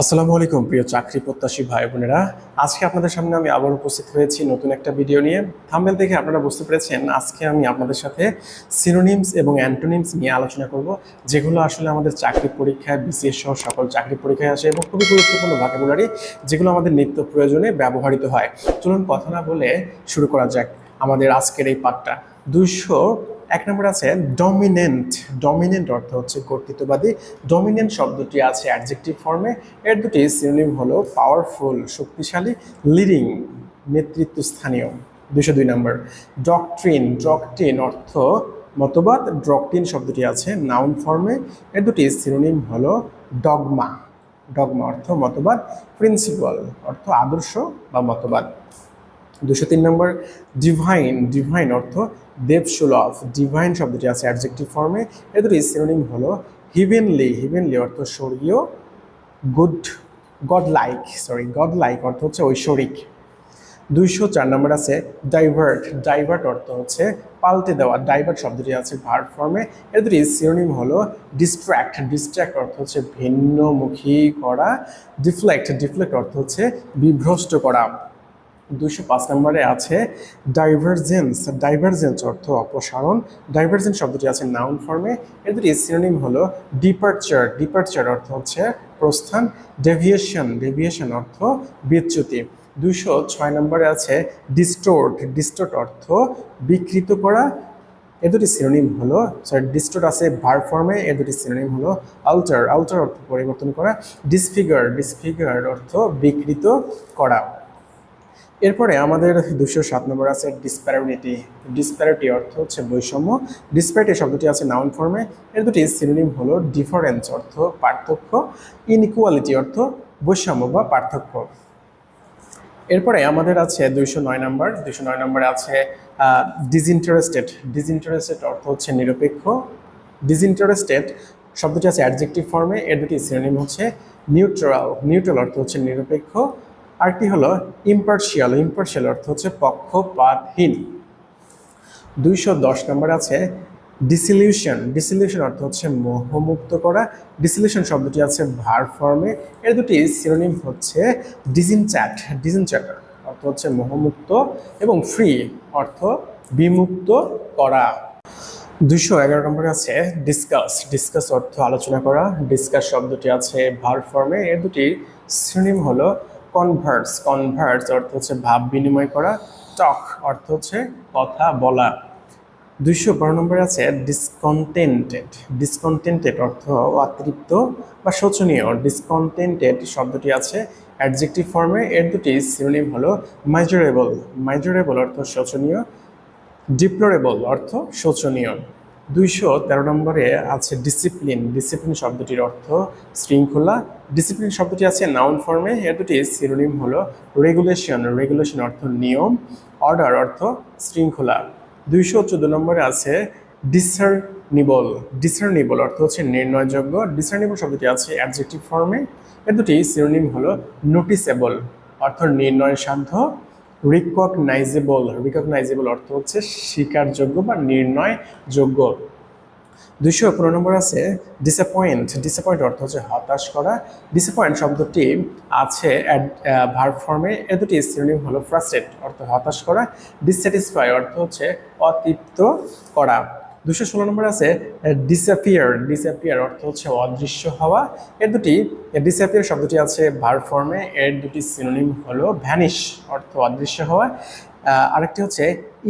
আসসালামু আলাইকুম, প্রিয় চাকরি প্রত্যাশী ভাই বোনেরা। আজকে আপনাদের সামনে আমি আবার উপস্থিত হয়েছি নতুন একটা ভিডিও নিয়ে। থাম্বেল দেখে আপনারা বুঝতে পেরেছেন, আজকে আমি আপনাদের সাথে সিনোনিমস এবং অ্যান্টোনিমস নিয়ে আলোচনা করব, যেগুলো আসলে আমাদের চাকরি পরীক্ষায়, বিসিএস সহ সকল চাকরি পরীক্ষায় আসে এবং খুবই গুরুত্বপূর্ণ ভোকাবুলারি যেগুলো আমাদের নিত্য প্রয়োজনে ব্যবহৃত হয়। চলুন কথা না বলে শুরু করা যাক আমাদের আজকের এই পাঠটা দুইশো এক নম্বর আছে ডমিনেন্ট ডমিনেন্ট অর্থ হচ্ছে কর্তৃত্ববাদী। ডমিনেন্ট শব্দটি আছে অ্যাডজেক্টিভ ফর্মে এর দুটি সিনোনিম হলো পাওয়ারফুল শক্তিশালী লিডিং নেতৃত্ব স্থানীয় দুশো দুই নম্বর। ডকট্রিন ডকট্রিন অর্থ মতবাদ। ডকট্রিন শব্দটি আছে নাউন ফর্মে এর দুটি সিনোনিম হলো ডগমা ডগমা অর্থ মতবাদ। প্রিন্সিপাল অর্থ আদর্শ বা মতবাদ। দুশো তিন নম্বর ডিভাইন ডিভাইন অর্থ দেবসুলভ। ডিভাইন শব্দটি আছে অ্যাডজেক্টিভ ফর্মে এর দুটি সিনোনিম হলো হিভেনলি হিভেনলি অর্থ স্বর্গীয়। Good god like sorry god like অর্থ হচ্ছে ঐশ্বরিক। দুইশো চার নম্বর আছে ডাইভার্ট ডাইভার্ট অর্থ হচ্ছে পাল্টে দেওয়া। ডাইভার্ট শব্দটি আছে ভার্ব ফর্মে এর দুটি সিনোনিম হলো ডিস্ট্র্যাক্ট ডিস্ট্র্যাক্ট অর্থ হচ্ছে ভিন্নমুখী করা। ডিফ্লেক্ট ডিফ্লেক্ট অর্থ হচ্ছে বিভ্রষ্ট করা। দুশো পাঁচ নম্বরে আছে ডাইভারজেন্স ডাইভারজেন্স অর্থ অপসারণ। ডাইভারজেন্স শব্দটি আছে নাউন ফর্মে এর দুটি সিনোনিম হলো ডিপার্চার ডিপার্চার অর্থ হচ্ছে প্রস্থান। ডেভিয়েশন ডেভিয়েশন অর্থ বিচ্যুতি। দুশো ছয় নম্বরে আছে ডিস্টোর্ট ডিস্টোর্ট অর্থ বিকৃত করা। এর দুটি সিনোনিম হলো সরি ডিস্টোর্ট আছে ভার ফর্মে এর দুটি সিনোনিম হলো আলটার আলটার অর্থ পরিবর্তন করা। ডিসফিগার ডিসফিগার অর্থ বিকৃত করা। এরপরে আমাদের দুশো সাত নম্বর আছে ডিসপ্যারিটি ডিসপ্যারিটি অর্থ হচ্ছে বৈষম্য। ডিসপ্যারিটি শব্দটি আছে নাউন ফর্মে এর দুটি সিনোনিম হলো ডিফারেন্স অর্থ পার্থক্য। ইনইকুয়ালিটি অর্থ বৈষম্য বা পার্থক্য। এরপরে আমাদের আছে দুইশো নয় নম্বর। দুইশো নয় নম্বরে আছে ডিসইন্টারেস্টেড ডিসইন্টারেস্টেড অর্থ হচ্ছে নিরপেক্ষ। ডিসইন্টারেস্টেড শব্দটি আছে অ্যাডজেক্টিভ ফর্মে এর দুটি সিনোনিম হচ্ছে নিউট্রাল নিউট্রাল অর্থ হচ্ছে নিরপেক্ষ। আরেকটি হলো? ইম্পার্শিয়াল ইম্পার্শিয়াল অর্থ হচ্ছে পক্ষপাতহীন। দুইশো দশ নম্বর আছে ডিসিলিউশন ডিসিলিউশন অর্থ হচ্ছে মোহমুক্ত করা। ডিসিলিউশন শব্দটি আছে ভার ফর্মে এর দুটি সিনোনিম হচ্ছে ডিজিনচ্যাট ডিজিনচ্যাট অর্থ হচ্ছে মোহমুক্ত এবং ফ্রি অর্থ বিমুক্ত করা। দুইশো এগারো নম্বরে আছে ডিসকাস ডিসকাস অর্থ আলোচনা করা। ডিসকাস শব্দটি আছে ভার ফর্মে এর দুটি সিনোনিম হলো কনভার্স কনভার্স অর্থ হচ্ছে ভাব বিনিময় করা টক অর্থ হচ্ছে কথা বলা। দুইশো বারো নম্বরে আছে ডিসকন্টেন্টেড ডিসকন্টেন্টেড অর্থ অতৃপ্ত বা শোচনীয়। ডিসকন্টেন্টেড শব্দটি আছে অ্যাডজেক্টিভ ফর্মে এর দুটি সিনোনিম হলো মাইজোরেবল মাইজারেবল অর্থ শোচনীয় ডিপ্লোরেবল অর্থ শোচনীয়। দুইশো তেরো নম্বরে আছে ডিসিপ্লিন ডিসিপ্লিন শব্দটির অর্থ শৃঙ্খলা। ডিসিপ্লিন শব্দটি আছে নাউন ফর্মে এর দুটি সিনোনিম হলো রেগুলেশন রেগুলেশন অর্থ নিয়ম। অর্ডার অর্থ শৃঙ্খলা। দুইশো চোদ্দ নম্বরে আছে ডিসার্নিবল ডিসার্নিবল অর্থ হচ্ছে নির্ণয়যোগ্য। ডিসার্নিবল শব্দটি আছে অ্যাডজেক্টিভ ফর্মে এর দুটি সিনোনিম হলো নোটিসেবল অর্থ নির্ণয় সাধ্য রিকগনাইজেবল রিকগনাইজেবল অর্থ হচ্ছে স্বীকারযোগ্য বা নির্ণয়যোগ্য। দুইশো পনেরো নম্বর আছে ডিসঅ্যাপয়েন্ট ডিসঅ্যাপয়েন্ট অর্থ হচ্ছে হতাশ করা। ডিসঅ্যাপয়েন্ট শব্দটি আছে ভার ফর্মে এ দুটি সিনোনিম হলো ফ্রাস্ট্রেট অর্থ হতাশ করা। ডিসস্যাটিসফাই অর্থ হচ্ছে অতৃপ্ত করা। দুশো ষোলো নম্বর আছে ডিসঅ্যাপিয়ার ডিসঅ্যাপিয়ার অর্থ হচ্ছে অদৃশ্য হওয়া। এর দুটি ডিসঅ্যাপিয়ার শব্দটি আছে ভার ফর্মে এর দুটি সিনোনিম হলো ভ্যানিশ অর্থ অদৃশ্য হওয়া। আরেকটি হচ্ছে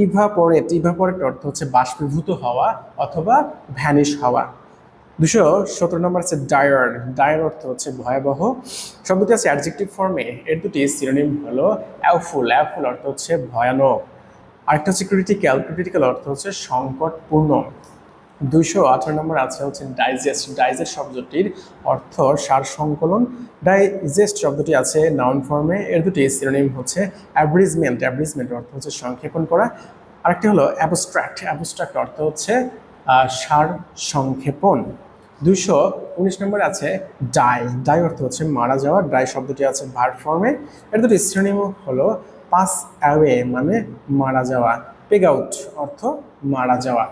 ইভাপোরেট ইভাপোরেট অর্থ হচ্ছে বাষ্পীভূত হওয়া অথবা ভ্যানিশ হওয়া। দুশো সতেরো নম্বর আছে ডায়ার ডায়ার অর্থ হচ্ছে ভয়াবহ। শব্দটি আছে অ্যাডজেক্টিভ ফর্মে এর দুটি সিনোনিম হলো অ্যাফুল অ্যাফুল অর্থ হচ্ছে ভয়ানক। আরেকটা হচ্ছে ক্রিটিক্যাল ক্রিটিক্যাল অর্থ হচ্ছে সংকটপূর্ণ। দুইশো আঠারো নম্বর আছে হচ্ছে ডাইজেস্ট ডাইজেস্ট শব্দটির অর্থ সার সংকলন। ডাইজেস্ট শব্দটি আছে নাউন ফর্মে এর দুটি সিনোনিম হচ্ছে অ্যাব্রিজমেন্ট অ্যাব্রিজমেন্ট অর্থ হচ্ছে সংক্ষেপণ করা। আরেকটি হলো অ্যাবস্ট্রাক্ট অ্যাবস্ট্রাক্ট অর্থ হচ্ছে সার সংক্ষেপণ। দুইশো উনিশ নম্বরে আছে ডাই ডাই অর্থ হচ্ছে মারা যাওয়া। ডাই শব্দটি আছে ভার ফর্মে এর দুটি সিনোনিম হলো পাস অ্যাওয়ে মানে মারা যাওয়া পেগ আউট অর্থ মারা যাওয়া।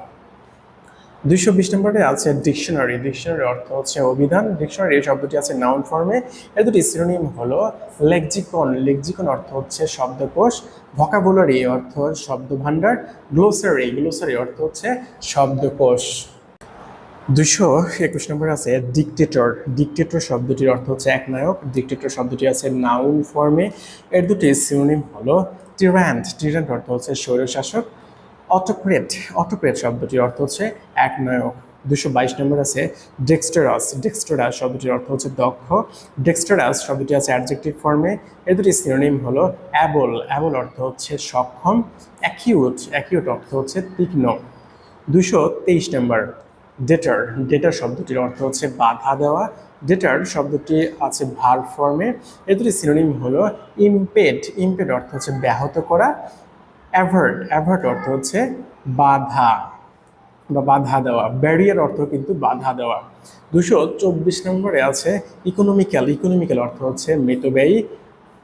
দুইশো বিশ নম্বরে আছে ডিকশনারি। ডিকশনারি অর্থ হচ্ছে অভিধান। ডিকশনারি এই শব্দটি আছে নাউন ফর্মে এর দুটি সিনোনিম হলো লেকজিকন লেকজিকন অর্থ হচ্ছে শব্দকোষ। ভকাবুলারি অর্থ শব্দ ভাণ্ডার গ্লোসারি গ্লোসারি অর্থ হচ্ছে শব্দকোষ। দুশো একুশ নম্বর আছে ডিকটেটর ডিকটেটর শব্দটির অর্থ হচ্ছে এক নায়ক ডিকটেটর শব্দটি আছে নাউন ফর্মে এর দুটি সিনোনিম হলো টিরান্ট টিরান্ট অর্থ হচ্ছে স্বৈরশাসক। অটোক্রেট অটোক্রেট শব্দটির অর্থ হচ্ছে এক নায়ক দুশো বাইশ নম্বর আছে ডেক্সটেরাস ডেক্সটেরাস শব্দটির অর্থ হচ্ছে দক্ষ। ডেক্সটেরাস শব্দটি আছে অ্যাডজেক্টিভ ফর্মে এর দুটি সিনোনিম হলো অ্যাবল অ্যাবল অর্থ হচ্ছে সক্ষম। অ্যাকিউট অ্যাকিউট অর্থ হচ্ছে তীক্ষ্ণ। দুশো তেইশ নম্বর। ডেটার ডেটার শব্দটির অর্থ হচ্ছে বাধা দেওয়া। ডেটার শব্দটি আছে ভার ফর্মে এর দুটি সিনোনিম হলো ইমপেড ইমপেড অর্থ হচ্ছে ব্যাহত করা। অ্যাভার্ট অ্যাভার্ট অর্থ হচ্ছে বাধা বা বাধা দেওয়া। ব্যারিয়ার অর্থ কিন্তু বাধা দেওয়া। দুশো চব্বিশ নম্বরে আছে ইকোনমিক্যাল ইকোনমিক্যাল অর্থ হচ্ছে মিতব্যয়ী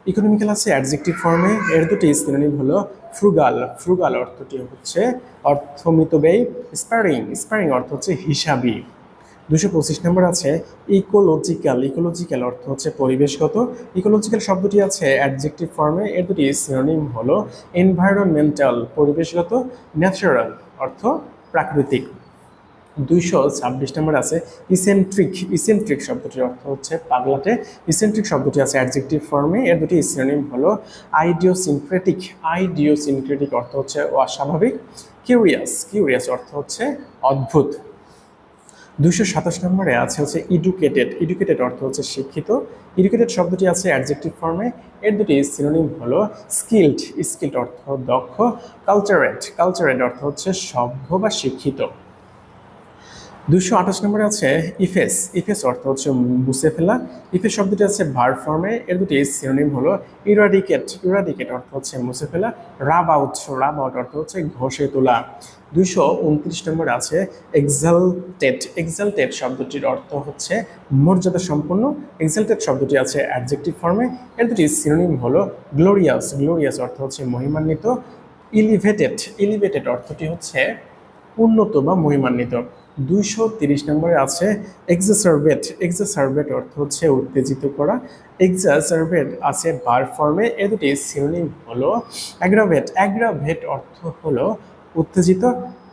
ইকোনমিক্যাল আছে অ্যাডজেক্টিভ ফর্মে এর দুটি সিনোনিম হলো ফ্রুগাল ফ্রুগাল অর্থটি হচ্ছে অর্থ মিতব্যয়ী স্প্যারিং স্প্যারিং অর্থ হচ্ছে হিসাবি। দুশো পঁচিশ নম্বর আছে ইকোলজিক্যাল ইকোলজিক্যাল অর্থ হচ্ছে পরিবেশগত। ইকোলজিক্যাল শব্দটি আছে অ্যাডজেক্টিভ ফর্মে এর দুটি সিনোনিম হলো এনভায়রনমেন্টাল পরিবেশগত। ন্যাচারাল অর্থ প্রাকৃতিক। দুইশো ছাব্বিশ নম্বর আছে ইসেন্ট্রিক ইসেন্ট্রিক শব্দটির অর্থ হচ্ছে পাগলাটে। ইসেন্ট্রিক শব্দটি আছে অ্যাডজেক্টিভ ফর্মে এর দুটি সিনোনিম হলো আইডিওসিনক্রেটিক আইডিওসিনক্রেটিক অর্থ হচ্ছে অস্বাভাবিক কিউরিয়াস কিউরিয়াস অর্থ হচ্ছে অদ্ভুত। দুশো সাতাশ নম্বরে আছে হচ্ছে ইডুকেটেড ইডুকেটেড অর্থ হচ্ছে শিক্ষিত। ইডুকেটেড শব্দটি আছে অ্যাডজেক্টিভ ফর্মে এর দুটি সিনোনিম হলো স্কিল্ড স্কিল্ড অর্থ দক্ষ। কালচারেড কালচারেট অর্থ হচ্ছে সভ্য বা শিক্ষিত। দুশো আঠাশ নম্বরে আছে ইফেস। ইফেস অর্থ হচ্ছে মুছে ফেলা। ইফেস শব্দটি আছে ভার ফর্মে। এর দুটি সিনোনিম হলো ইরাডিকেট ইরাডিকেট অর্থ হচ্ছে মুছে ফেলা। রাব আউট রাব আউট অর্থ হচ্ছে ঘষে তোলা। দুশো উনত্রিশ নম্বরে আছে এক্সালটেড এক্সালটেড শব্দটির অর্থ হচ্ছে মর্যাদা সম্পন্ন এক্সালটেড শব্দটি আছে অ্যাডজেক্টিভ ফর্মে এর দুটি সিনোনিম হলো গ্লোরিয়াস গ্লোরিয়াস অর্থ হচ্ছে মহিমান্বিত। ইলিভেটেড ইলিভেটেড অর্থটি হচ্ছে উন্নত বা মহিমান্বিত। দুইশো তিরিশ নম্বরে আছে এক্সাসার্ভেট এক্সাসার্ভেট অর্থ হচ্ছে উত্তেজিত করা। এক্সাসার্ভেট আছে বার ফর্মে এ। দুটি সিনোনিম হলো অ্যাগ্রাভেট অ্যাগ্রাভেট অর্থ হলো উত্তেজিত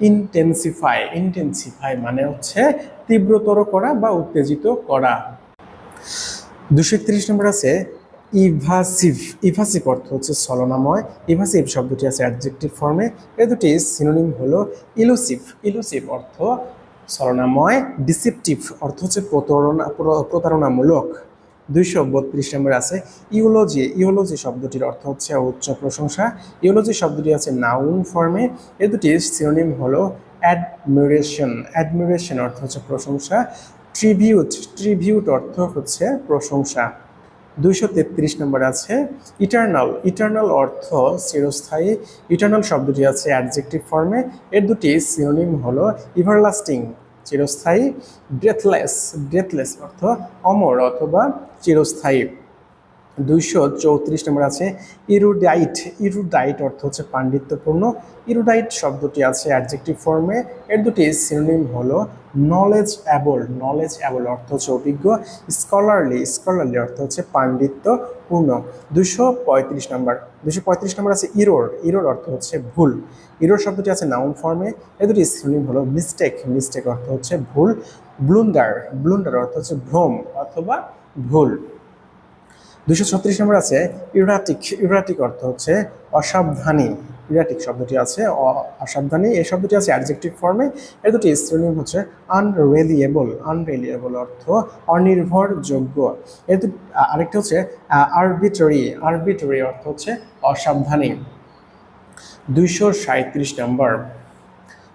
ইন্টেন্সিফাই ইন্টেন্সিফাই মানে হচ্ছে তীব্রতর করা বা উত্তেজিত করা। দুশো একত্রিশ নম্বর আছে ইভাসিভ ইভাসিভ অর্থ হচ্ছে ছলনাময়, ইভাসিভ শব্দটি আছে অ্যাডজেক্টিভ ফর্মে এ দুটি সিনোনিম হলো ইলুসিভ ইলুসিভ অর্থ ছলনাময় ডিসিপটিভ অর্থ হচ্ছে প্রতারণা প্র- প্রতারণামূলক। দুইশো বত্রিশ নম্বর আছে ইউলজি ইউলজি শব্দটির অর্থ হচ্ছে উচ্চ প্রশংসা। ইউলজি শব্দটি আছে নাউন ফর্মে এ দুটি সিনোনিম হলো অ্যাডমিরেশন অ্যাডমিরেশন অর্থ হচ্ছে প্রশংসা। ট্রিবিউট ট্রিবিউট অর্থ হচ্ছে প্রশংসা। দুইশো তেত্রিশ নম্বর আছে ইটার্নাল ইটার্নাল অর্থ চিরস্থায়ী ইটার্নাল শব্দটি আছে অ্যাডজেক্টিভ ফর্মে এর দুটি সিনোনিম হলো ইভারলাস্টিং চিরস্থায়ী ব্রেথলেস ব্রেথলেস অর্থ অমর অথবা চিরস্থায়ী। দুইশো চৌত্রিশ নম্বর আছে ইরুডাইট। ইরুডাইট অর্থ হচ্ছে পাণ্ডিত্যপূর্ণ। ইরুডাইট শব্দটি আছে অ্যাডজেক্টিভ ফর্মে এর দুটি সিনোনিম হলো নলেজ অ্যাবল নলেজ অ্যাবল অর্থ হচ্ছে অভিজ্ঞ। স্কলারলি স্কলারলি অর্থ হচ্ছে পাণ্ডিত্যপূর্ণ। দুশো পঁয়ত্রিশ নম্বর। দুশো পঁয়ত্রিশ নম্বর আছে ইরোর ইরোর অর্থ হচ্ছে ভুল। ইরোর শব্দটি আছে নাউন ফর্মে এ দুটি সিনোনিম হলো মিস্টেক মিস্টেক অর্থ হচ্ছে ভুল। ব্লুন্ডার ব্লুন্ডার অর্থ হচ্ছে ভ্রম অথবা ভুল। দুশো ছত্রিশ নম্বর আছে ইউরাটিক ইউরাটিক অর্থ হচ্ছে অসাবধানী। ইউরাটিক শব্দটি আছে অসাবধানী। এই শব্দটি আছে অ্যাডজেক্টিভ ফর্মে এর দুটি স্ত্রীলিঙ্গ হচ্ছে আনরেলিয়েবল আনরেলিয়েবল অর্থ অনির্ভরযোগ্য। এর দু- আরেকটি হচ্ছে আরবিটরি আরবিটরি অর্থ হচ্ছে অসাবধানী। দুইশো সাঁত্রিশ নম্বর।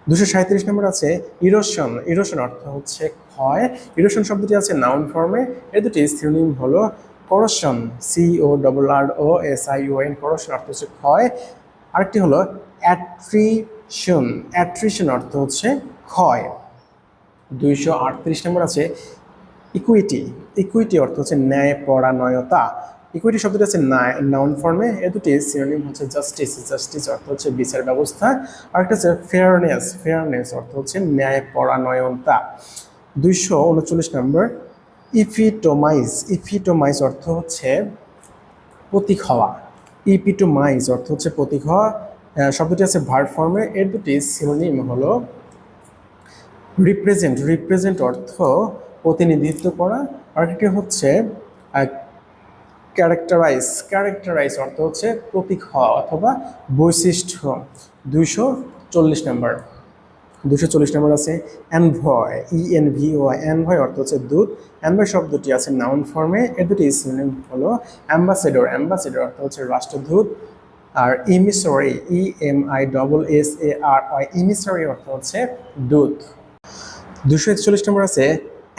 দুশো সাঁত্রিশ নম্বর আছে ইরোশন ইরোশন অর্থ হচ্ছে ক্ষয়। ইরোশন শব্দটি আছে নাউন ফর্মে এর দুটি স্থিরনিম হলো corrosion C O double R O S I O N corrosion অর্থ হচ্ছে ক্ষয়। আরেকটি হলো অ্যাট্রিশন অ্যাট্রিশন অর্থ হচ্ছে ক্ষয়। দুইশো আটত্রিশ নম্বর আছে ইকুইটি ইকুইটি অর্থ হচ্ছে ন্যায় পরায়ণতা ইকুইটি শব্দটি আছে নাউন ফর্মে এ। দুটি সিনোনিম হচ্ছে জাস্টিস জাস্টিস অর্থ হচ্ছে বিচার ব্যবস্থা। আর একটা হচ্ছে ফেয়ারনেস ফেয়ারনেস অর্থ হচ্ছে ন্যায় পরানয়নতা দুইশো উনচল্লিশ নম্বর ইফিটোমাইজ ইফিটোমাইজ অর্থ হচ্ছে প্রতীক হওয়া। ইপিটোমাইজ অর্থ হচ্ছে প্রতীক হওয়া। শব্দটি আছে ভার ফর্মে। এর দুটি সিনোনিম হলো রিপ্রেজেন্ট রিপ্রেজেন্ট অর্থ প্রতিনিধিত্ব করা। আর একটি হচ্ছে ক্যারেক্টারাইজ ক্যারেক্টারাইজ অর্থ হচ্ছে প্রতীক হওয়া অথবা বৈশিষ্ট্য। দুইশো চল্লিশ নম্বর। দুশো চল্লিশ নম্বর আছে envoy E N V O envoy অর্থ হচ্ছে দূত। অ্যানভয় শব্দটি আছে নাউন ফর্মে এর দুটি সিনোনিম হলো অ্যাম্বাসেডর অ্যাম্বাসেডর অর্থ হচ্ছে রাষ্ট্রদূত। আর emissary E M I double S A R Y emissary অর্থ হচ্ছে দূত। দুশো একচল্লিশ নম্বর আছে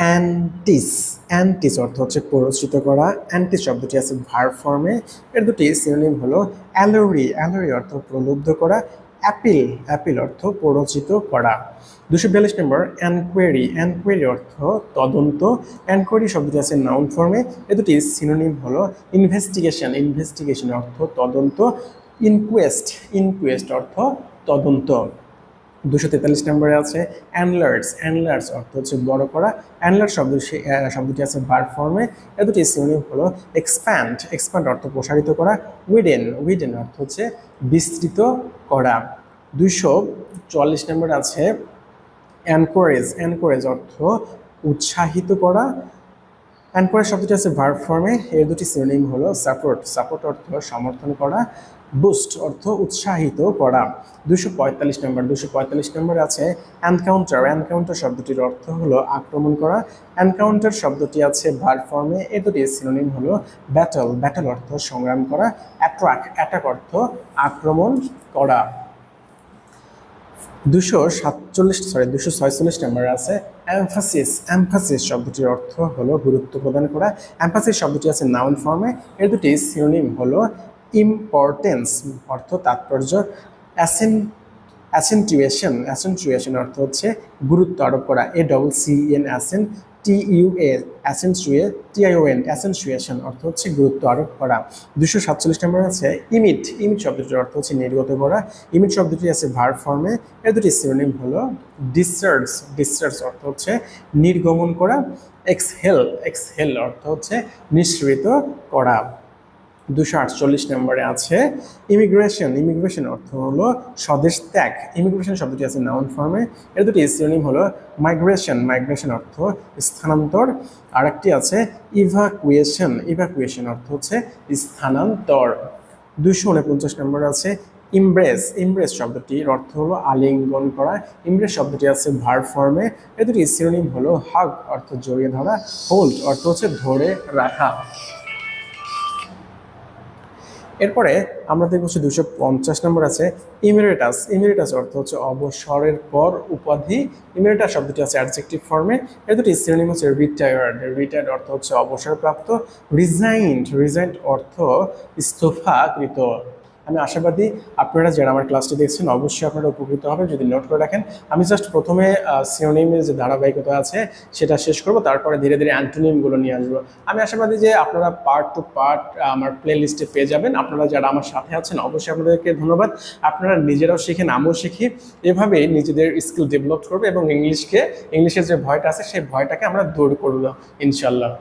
অ্যান্টিস অ্যান্টিস অর্থ হচ্ছে প্ররোচিত করা। অ্যান্টিস শব্দটি আছে ভার ফর্মে এর দুটি সিনোনিম হলো অ্যালোরি অ্যালোরি অর্থ প্রলুব্ধ করা। অ্যাপিল অ্যাপিল অর্থ প্ররোচিত করা। দুশো বিয়াল্লিশ নম্বর অ্যানকোয়ারি অ্যানকোয়ারি অর্থ তদন্ত। অ্যানকোয়ারি শব্দটি আছে নাউন ফর্মে এ। দুটি সিনোনিম হলো ইনভেস্টিগেশন ইনভেস্টিগেশন অর্থ তদন্ত। ইনকুয়েস্ট ইনকুয়েস্ট অর্থ তদন্ত। দুশো তেতাল্লিশ নম্বরে আছে অ্যানলার্স অ্যানলার্স অর্থ হচ্ছে বড় করা। অ্যানলার শব্দ শব্দটি আছে বার ফর্মে এ। দুটি সিনোনিম হলো এক্সপ্যান্ড এক্সপ্যান্ড অর্থ প্রসারিত করা। উইডেন উইডেন অর্থ হচ্ছে বিস্তৃত করা। দুশো চুয়াল্লিশ নম্বর আছে এনকোরেজ এনকোরেজ অর্থ উৎসাহিত করা। এনকোরেজ শব্দটি আছে ভার্ব ফর্মে এর দুটি সিনোনিম হলো সাপোর্ট সাপোর্ট অর্থ সমর্থন করা। বুস্ট অর্থ উৎসাহিত করা। দুশো পঁয়তাল্লিশ নম্বর, দুশো পঁয়তাল্লিশ নম্বর আছে এনকাউন্টার এনকাউন্টার শব্দটির অর্থ হলো আক্রমণ করা। এনকাউন্টার শব্দটি আছে ভার্ব ফর্মে এ। দুটি সিনোনিম হলো ব্যাটল ব্যাটল অর্থ সংগ্রাম করা। অ্যাট্রাক অ্যাটাক অর্থ আক্রমণ করা। দুশো সাতচল্লিশ সরি দুশো ছয়চল্লিশ নাম্বার আছে অ্যামফাসিস অ্যামফাসিস শব্দটির অর্থ হলো গুরুত্ব প্রদান করা। অ্যামফাসিস শব্দটি আছে নাউন ফর্মে এর দুটি সিনোনিম হলো ইম্পর্টেন্স অর্থ তাৎপর্য অ্যাসেন অ্যাসেন্টুয়েশন অ্যাসেন্টুয়েশন অর্থ হচ্ছে গুরুত্ব আরোপ করা এ ডবল সি এন অ্যাসেন T U A অ্যাসেন্সুয়ে T I O N accentuation অর্থ হচ্ছে গুরুত্ব আরোপ করা। দুশো সাতচল্লিশ নম্বর আছে ইমিট ইমিট শব্দটির অর্থ হচ্ছে নির্গত করা। ইমিট শব্দটি আছে ভার ফর্মে এর দুটি সিনোনিম হলো ডিসচার্জ ডিসচার্জ অর্থ হচ্ছে নির্গমন করা এক্সহেল এক্সহেল অর্থ হচ্ছে নিঃসৃত করা। দুশো আটচল্লিশ নম্বরে আছে ইমিগ্রেশন। ইমিগ্রেশন অর্থ হলো স্বদেশ ত্যাগ। ইমিগ্রেশন শব্দটি আছে নাউন ফর্মে এর দুটি সিনোনিম হলো মাইগ্রেশন মাইগ্রেশন অর্থ স্থানান্তর। আর একটি আছে ইভাকুয়েশন ইভাকুয়েশন অর্থ হচ্ছে স্থানান্তর। দুশো উনপঞ্চাশ নম্বর আছে ইমব্রেস ইমব্রেস শব্দটির অর্থ হলো আলিঙ্গন করা। ইমব্রেস শব্দটি আছে ভার ফর্মে এর দুটি সিনোনিম হলো হাগ অর্থ জড়িয়ে ধরা। হোল্ড অর্থ হচ্ছে ধরে রাখা। এরপরে আমরা দেখব হচ্ছে দুশো পঞ্চাশ নম্বর আছে ইমিরেটাস। ইমিরেটাস অর্থ হচ্ছে অবসরের পর উপাধি। ইমিরেটাস শব্দটি আছে অ্যাডজেক্টিভ ফর্মে এর দুটি সিনোনিম হচ্ছে রিটায়ার্ড রিটায়ার্ড অর্থ হচ্ছে অবসরপ্রাপ্ত। রিজাইন্ড রিজাইন্ড অর্থ ইস্তফাকৃত। আমি আশাবাদী আপনারা যারা আমার ক্লাসটি দেখছেন, অবশ্যই আপনারা উপকৃত হবেন। যদি নোট করে রাখেন, আমি জাস্ট প্রথমে সিনোনিমের যে ধারাবাহিকতা আছে, সেটা শেষ করব, তারপরে ধীরে ধীরে অ্যান্টোনিমগুলো নিয়ে আসব। আমি আশাবাদী যে আপনারা পার্ট টু পার্ট আমার প্লে লিস্টে পেয়ে যাবেন। আপনারা যারা আমার সাথে আছেন, অবশ্যই আপনাদেরকে ধন্যবাদ। আপনারা নিজেরাও শিখেন আমিও শিখি, এভাবে নিজেদের স্কিল ডেভেলপ করবে এবং ইংলিশকে ইংলিশের যে ভয়টা আছে, সেই ভয়টাকে আমরা দূর করব ইনশাল্লাহ